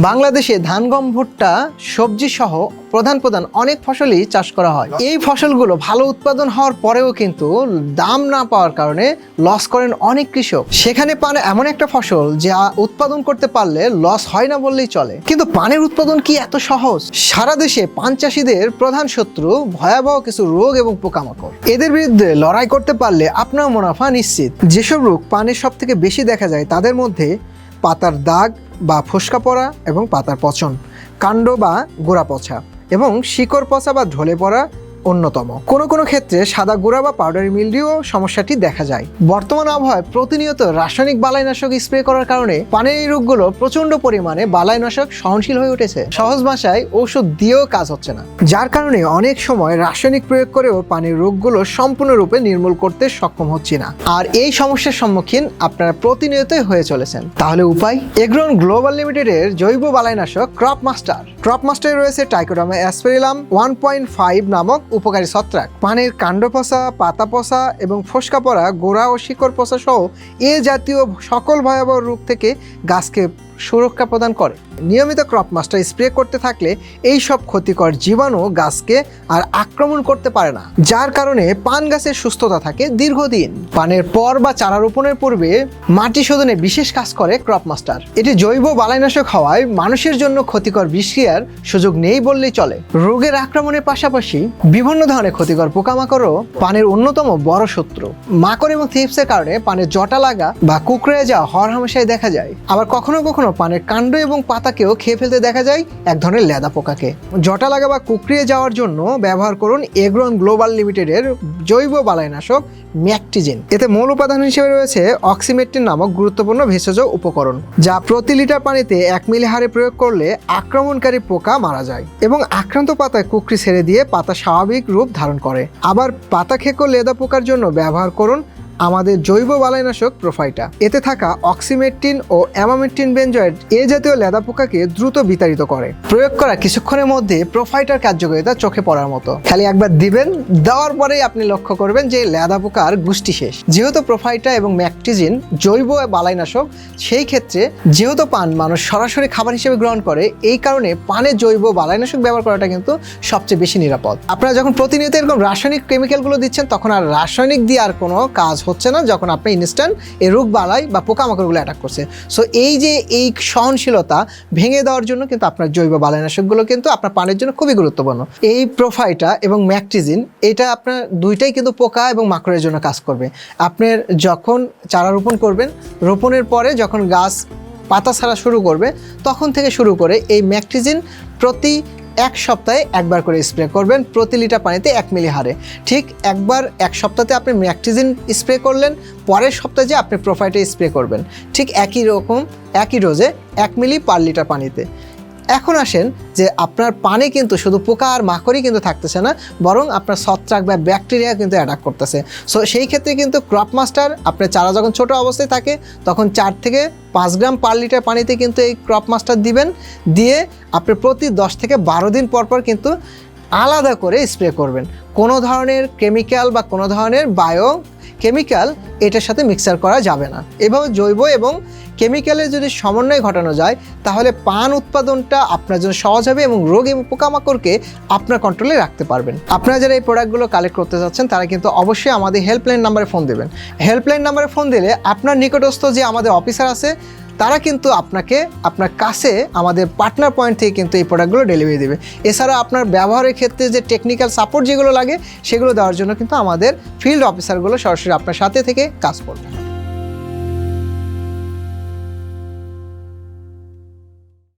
বাংলাদেশে ধান গম ভুট্টা সবজি সহ প্রধান প্রধান অনেক ফসলই চাষ করা হয়। এই ফসলগুলো ভালো উৎপাদন হওয়ার পরেও কিন্তু দাম না পাওয়ার কারণে লস করেন অনেক কৃষক। সেখানে পান এমন একটা ফসল যা উৎপাদন করতে পারলে লস হয় না বললেই চলে। কিন্তু পানের উৎপাদন কি এত সহজ? সারা দেশে পান চাষিদের প্রধান শত্রু ভয়াবহ কিছু রোগ এবং পোকামাকড়। এদের বিরুদ্ধে লড়াই করতে পারলে আপনার মুনাফা নিশ্চিত। যেসব রোগ পানের সব থেকে বেশি দেখা যায় তাদের মধ্যে পাতার দাগ বা ফুসকা পড়া এবং পাতার পচন, কাণ্ড বা গোড়া পচা এবং শিকড় পচা বা ঢলে পড়া অন্যতম। কোনো কোনো ক্ষেত্রে সাদা গুঁড়া বা পাউডারি মিলডিও সমস্যাটি দেখা যায়। বর্তমান আবহাওয়ায় প্রতিনিয়ত রাসায়নিক বালাইনাশক স্প্রে করার কারণে পানের এই রোগগুলো প্রচণ্ড পরিমাণে বালাইনাশক সহনশীল হয়ে উঠেছে। সহজ ভাষায় ঔষধ দিয়েও কাজ হচ্ছে না। যার কারণে অনেক সময় রাসায়নিক প্রয়োগ করেও পানির রোগগুলো সম্পূর্ণরূপে নির্মূল করতে সক্ষম হচ্ছি না। আর এই সমস্যার সম্মুখীন আপনারা প্রতিনিয়তই হয়ে চলেছেন। তাহলে উপায়? এগ্রন গ্লোবাল লিমিটেডের জৈব বালাইনাশক ক্রপ মাস্টার। ক্রপ মাস্টারে রয়েছে Trichoderma asperellum one point five নামক উপকারী ছত্রাক। পানের কাণ্ড পচা পাতা পচা এবং ফসকা পড়া গোড়া ও শিকড় পচা সহ এ জাতীয় সকল ভয়াবহ রোগ থেকে গাছকে সুরক্ষা প্রদান করে। নিয়মিত ক্রপ মাস্টার স্প্রে করতে থাকলে এই সব ক্ষতিকর জীবাণু গাছকে আর আক্রমণ করতে পারে না, যার কারণে পান গাছের সুস্থতা থাকে দীর্ঘদিন। পানের পর বা চারা রোপণের পূর্বে মাটি শোধনে বিশেষ কাজ করে ক্রপ মাস্টার। এটি জৈব বালাইনাশক হওয়ায় মানুষের জন্য ক্ষতিকর বিষক্রিয়ার সুযোগ নেই বললেই চলে। রোগের আক্রমণের পাশাপাশি বিভিন্ন ধরনের ক্ষতিকর পোকামাকড়ও পানের অন্যতম বড় শত্রু। মাকড় এবং থিপসের কারণে পানের জটা লাগা বা কুকড়ে যাওয়া হর হামেশাই দেখা যায়। আবার কখনো কখনো পানের কাণ্ড এবং পাতাকেও খেয়ে ফেলতে দেখা যায় এক ধরনের লেদা পোকাকে। জটা লাগা বা কুকড়িয়ে যাওয়ার জন্য ব্যবহার করুন এগ্রন গ্লোবাল লিমিটেডের জৈব বালাইনাশক ম্যাকটিজেন। এতে মূল উপাদান হিসেবে রয়েছে অক্সিমেট্রিন নামক গুরুত্বপূর্ণ ভেষজ উপকরণ, যা প্রতি লিটার পানিতে এক মিলি হারে প্রয়োগ করলে আক্রমণকারী পোকা মারা যায় এবং আক্রান্ত পাতায় কুকরি ছেড়ে দিয়ে পাতা স্বাভাবিক রূপ ধারণ করে। আবার পাতা খেকো লেদা পোকার জন্য ব্যবহার করুন আমাদের জৈব বালাইনাশক প্রোফাইটা। এতে থাকা অক্সিমেট্রিন ও অ্যামামেট্রিন বেঞ্জয়েড এ জাতীয় লেদা পোকাকে দ্রুত বিতাড়িত করে। প্রয়োগ করা কিছুক্ষণের মধ্যে প্রোফাইটার কার্যকারিতা চোখে পড়ার মতো। খালি একবার দিবেন, দেওয়ার পরেই আপনি লক্ষ্য করবেন যে লেদা পোকার গুষ্টি শেষ। যেহেতু প্রোফাইটা এবং ম্যাকটিজিন জৈব বালাইনাশক, সেই ক্ষেত্রে যেহেতু পান মানুষ সরাসরি খাবার হিসেবে গ্রহণ করে, এই কারণে পানে জৈব বালাইনাশক ব্যবহার করাটা কিন্তু সবচেয়ে বেশি নিরাপদ। আপনারা যখন প্রতিনিয়ত এরকম রাসায়নিক কেমিক্যালগুলো দিচ্ছেন, তখন আর রাসায়নিক দিয়ে আর কোনো কাজ হচ্ছে না যখন আপনি ইনস্ট্যান্ট এই রোগ বালাই বা পোকামাকড়গুলো অ্যাটাক করছে। সো এই যে এই সহনশীলতা ভেঙে দেওয়ার জন্য কিন্তু আপনার জৈব বালাইনাশকগুলো কিন্তু আপনার পানের জন্য খুবই গুরুত্বপূর্ণ। এই প্রোফাইটা এবং ম্যাকটিজিন, এটা আপনার দুইটাই কিন্তু পোকা এবং মাকড়ের জন্য কাজ করবে। আপনার যখন চারা রোপণ করবেন, রোপণের পরে যখন গাছ পাতা ছাড়া শুরু করবে, তখন থেকে শুরু করে এই ম্যাকটিজিন প্রতি এক সপ্তাহে একবার করে স্প্রে করবেন প্রতি লিটার পানিতে এক মিলি হারে ঠিক একবার এক সপ্তাহে আপনি ম্যাকটিজিন স্প্রে করলেন, পরের সপ্তাহে আপনি প্রোফাইটে স্প্রে করবেন। ঠিক একই রকম, একই ডোজে এক মিলি পার লিটার পানিতে। এখন আসেন যে আপনার পানে কিন্তু শুধু পোকা আর মাকড়ই কিন্তু থাকতেছে না, বরং আপনার ছত্রাক বা ব্যাকটেরিয়া কিন্তু অ্যাটাক করতেছে। সো সেই ক্ষেত্রে কিন্তু ক্রপ মাস্টার আপনার চারা যখন ছোট অবস্থায় থাকে, তখন চার থেকে পাঁচ গ্রাম পার লিটার পানিতে কিন্তু এই ক্রপ মাস্টার দিবেন। দিয়ে আপনি প্রতি দশ থেকে বারো দিন পর পর কিন্তু আলাদা করে স্প্রে করবেন। কোনো ধরনের কেমিক্যাল বা কোনো ধরনের বায়ো কেমিক্যাল এটার সাথে মিক্সার করা যাবে না। এভাবে জৈব এবং কেমিক্যালের যদি সমন্বয় ঘটানো যায়, তাহলে পান উৎপাদনটা আপনার জন্য সহজ হবে এবং রোগ এবং পোকামাকড়কে আপনার কন্ট্রোলে রাখতে পারবেন। আপনারা যারা এই প্রোডাক্টগুলো কালেক্ট করতে চাচ্ছেন, তারা কিন্তু অবশ্যই আমাদের হেল্পলাইন নাম্বারে ফোন দেবেন। হেল্পলাইন নাম্বারে ফোন দিলে আপনার নিকটস্থ যে আমাদের অফিসার আছে তারা কিন্তু আপনাকে আপনার কাছে আমাদের পার্টনার পয়েন্ট থেকে কিন্তু এই প্রোডাক্টগুলো ডেলিভারি দেবে। এছাড়া আপনার ব্যবহারের ক্ষেত্রে যে টেকনিক্যাল সাপোর্ট যেগুলো লাগে, সেগুলো দেওয়ার জন্য কিন্তু আমাদের ফিল্ড অফিসারগুলো সরাসরি আপনার সাথে থেকে কাজ করবে।